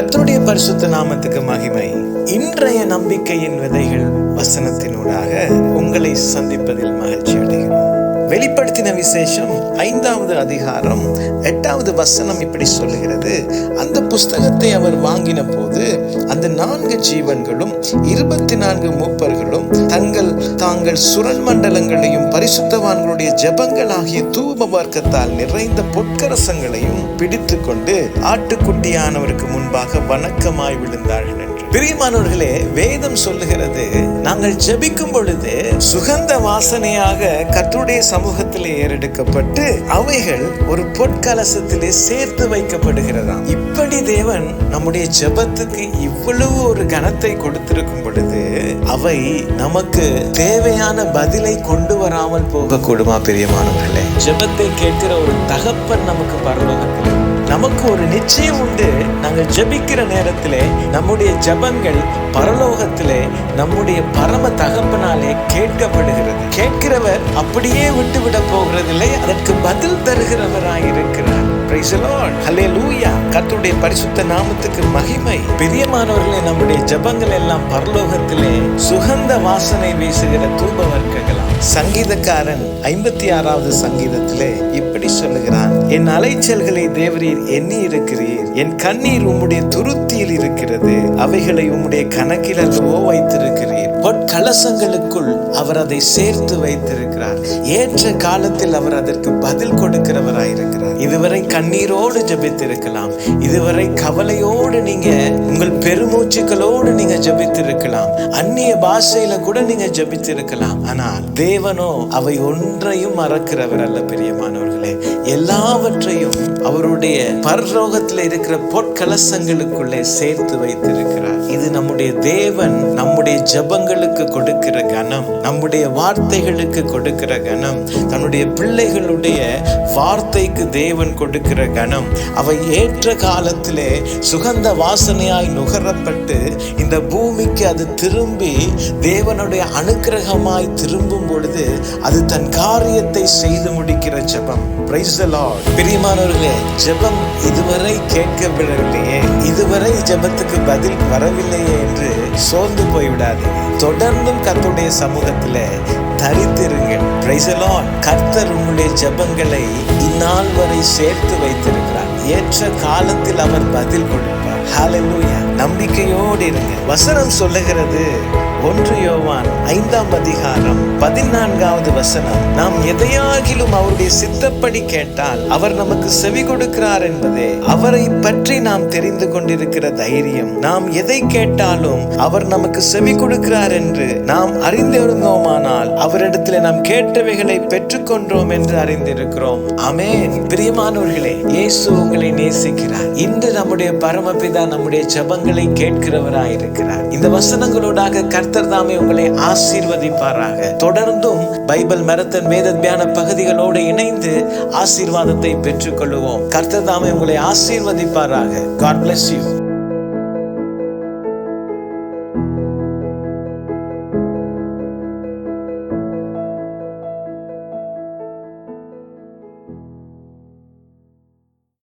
கர்த்தருடைய பரிசுத்த நாமத்துக்கு மகிமை. இன்றைய நம்பிக்கையின் விதைகள் வசனத்தினூடாக உங்களை சந்திப்பதில் மகிழ்ச்சி அடைகிறோம். வெளிப்படுத்தின விசேஷம் ஐந்தாவது அதிகாரம் எட்டாவது வசனம் இப்படி சொல்லுகிறது. அந்த புஸ்தகத்தை அவர் வாங்கின போது அந்த நான்கு ஜீவன்களும் இருபத்தி நான்கு மூப்பர்களும் தங்கள் தாங்கள் சுரல் மண்டலங்களையும் பரிசுத்தவான்களுடைய ஜெபங்களாகிய தூப வர்க்கத்தால் நிறைந்த பொற்கரசங்களையும் பிடித்து கொண்டு ஆட்டுக்குட்டியானவருக்கு முன்பாக வணக்கமாய் விழுந்தார்கள் பிரியமானவர்களே வேதம் சொல்லுகிறது நாங்கள் ஜெபிக்கும் பொழுது சுகந்த வாசனையாக கர்த்தருடைய சமூகத்திலே ஏறெடுக்கப்பட்டு அவைகள் ஒரு பொற்கலசத்திலே சேர்த்து வைக்கப்படுகிறதாம். இப்படி தேவன் நம்முடைய ஜெபத்துக்கு இவ்வளவு ஒரு கனத்தை கொடுத்திருக்கும் பொழுது அவை நமக்கு தேவையான பதிலை கொண்டு வராமல் போகக்கூடுமா பிரியமானவர்களே? ஜெபத்தை கேட்கிற ஒரு தகப்பன் நமக்கு பரலோகத்தில் நமக்கு ஒரு நிச்சயம் உண்டு. நாங்கள் ஜெபிக்கிற நேரத்திலே நம்முடைய ஜபங்கள் பரலோகத்திலே நம்முடைய பரம தகப்பனாலே கேட்கப்படுகிறது. கேட்கிறவர் அப்படியே விட்டுவிட போகிறதில்லை. அதற்கு பதில் தருகிறவராய் கத்துடைய பரிசுத்த நாமத்துக்கு மகிமை. பிரியமானவர்களே நம்முடைய ஜபங்கள் எல்லாம் பரலோகத்திலே சுகந்த வாசனை வீசுகிற தூப வர்க்கங்களாம் சங்கீதக்காரன் ஐம்பத்தி ஆறாவது சங்கீதத்திலே இப்படி சொல்லுகிறான் என் அலைச்சல்களை தேவரீர் எண்ணி இருக்கிறீர் என் கண்ணீர் உம்முடைய துருத்தியில் இருக்கிறது. அவைகளை உம்முடைய கணக்கில் அல்லவோ வைத்திருக்கிறீர். பொற்கலசங்களுக்குள் அவர் அதை சேர்த்து வைத்திருக்கிறார். ஏற்ற காலத்தில் அவர் அதற்கு பதில் கொடுக்கிறவராயிருக்கிறார். இதுவரை கண்ணீரோடு ஜபித்திருக்கலாம். இதுவரை கவலையோடு நீங்க உங்கள் பெருமூச்சுக்களோடு நீங்க ஜபித்திருக்கலாம். அந்நிய பாஷையில கூட நீங்க ஜபித்திருக்கலாம். ஆனால் தேவனோ அவை ஒன்றையும் மறக்கிறவர் அல்ல பிரியமானவர்களே. எல்லாவற்றையும் அவருடைய பரலோகத்தில் இருக்கிற பொற்கலசங்களுக்குள்ளே சேர்த்து வைத்திருக்கிறார். இது நம்முடைய தேவன் நம்முடைய ஜெபங்களுக்கு கொடுக்கிற கனம். நம்முடைய வார்த்தைகளுக்கு கொடுக்கிற கனம். தன்னுடைய பிள்ளைகளுடைய வார்த்தைக்கு தேவன் கொடுக்கிற கனம். அவை ஏற்ற காலத்திலே சுகந்த வாசனையாய் நுகரப்பட்டு இந்த பூமிக்கு அது திரும்பி தேவனுடைய அனுக்கிரகமாய் திரும்பும் பொழுது அது தன் காரியத்தை செய்து முடிக்கிற ஜெபம். பிரியமானவர்களே ஜெபம் இதுவரை கேட்கப்படவில்லையே இதுவரை ஜெபத்துக்கு பதில் வரவில்லையே என்று சோர்ந்து போய்விடாதீங்க. தொடர்ந்தும் கத்துடைய சமூகத்தில் தரித்திருங்கள். Praise கர்த்தர் உங்களுடைய ஜெபங்களை இந்நாள் வரை சேர்த்து வைத்திருக்கிறார். ஏற்ற காலத்தில் அவர் பதில் கொடுப்பார். ஹalleluya நம்பிக்கையோடு இருங்க. வசனம் சொல்லுகிறது. ஒன்று யோவான் ஐந்தாம் அதிகாரம் பதினான்காவது வசனம். நாம் எதையாகிலும் அவருடைய சித்தப்படி கேட்டால் அவர் நமக்கு செவி கொடுக்கிறார் என்பதே அவரை பற்றி நாம் தெரிந்து கொண்டிருக்கிற தைரியம். நாம் எதை கேட்டாலும் அவர் நமக்கு செவி கொடுக்கிறார் என்று நாம் அறிந்திருந்தோமானால் அவரிடத்தில் நாம் கேட்டவைகளை பெற்றுக்கொண்டோம் என்று அறிந்திருக்கிறோம். அமேன் பிரியமானவர்களே இயேசு உங்களை நேசிக்கிறார். இன்று நம்முடைய பரமபிதா நம்முடைய ஜபங்களை கேட்கிறவராயிருக்கிறார். இந்த வசனங்களோடாக கர்த்தர் தாமே உங்களை ஆசீர்வதிப்பாராக. தொடர்ந்தும் பைபிள் மரத்தன் வேத பகுதிகளோடு இணைந்து ஆசீர்வாதத்தை பெற்றுக்கொள்வோம் கர்த்தர் தாமே உங்களை ஆசீர்வதிப்பாராக. God bless you